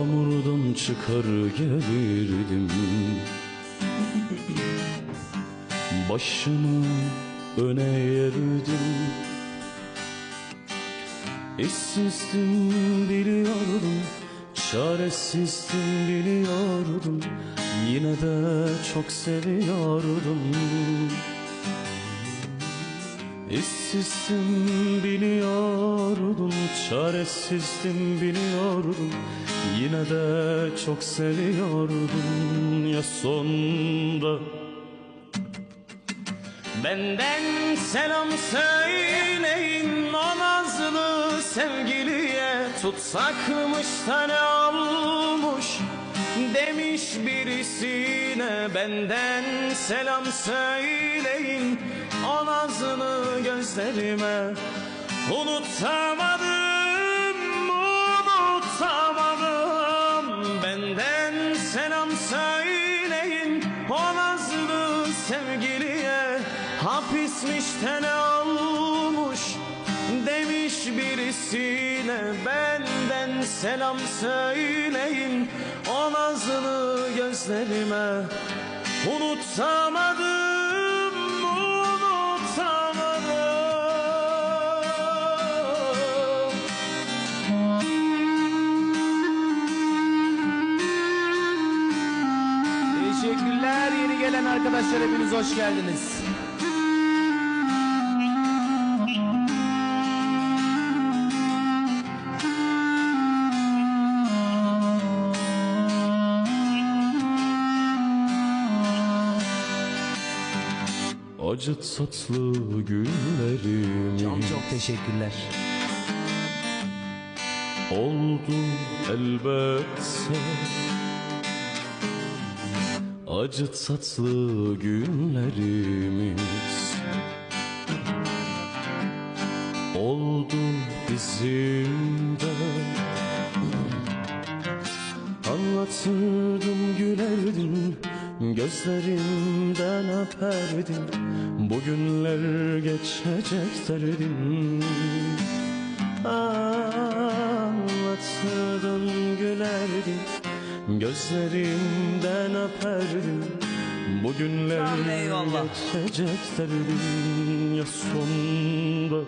Yağmurdan çıkar gelirdim. Başımı öne yerdim. İşsizdim biliyordum Çaresizdim biliyordum. Yine de çok seviyordum. İşsizdim biliyordum Çaresizdim biliyordum. Yine de çok seviyordum. Ya sonra Benden selam söyleyin o nazlı sevgiliye Tutsakmış tane almış demiş birisine Benden selam söyleyin o nazlı gözlerime unutamadım selam söyleyin o nazlı sevgiliye. Hapismiş tene almış demiş birisine. Benden selam söyleyin o nazlı gözlerime. Unutamadım, gelen arkadaşlar hepiniz hoş geldiniz. Acı tatlı günlerim Çok çok teşekkürler. oldu elbette Acı tatlı günlerimiz. Oldu bizim de. Anlatırdım gülerdim Gözlerimden öperdim Bugünler geçecek derdim Anlatırdım gülerdim öperdim Tamam, eyvallah. geçecek derdim Ya sonunda.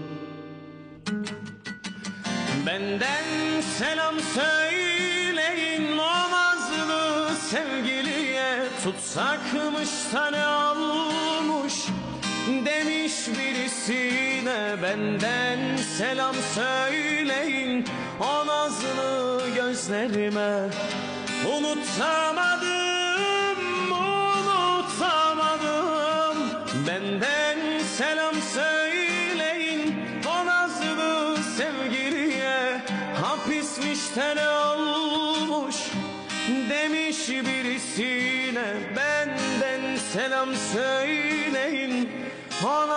Benden selam söyleyin o nazlı sevgiliye Tutsakmış tane almış demiş birisine. Benden selam söyleyin o nazlı gözlerime Unutamadım, Hapismiş tene olmuş demiş birisine. Benden selam söyleyin o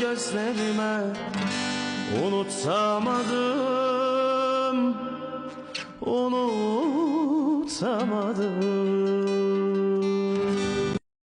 gözlerime. Unutamadım, unutamadım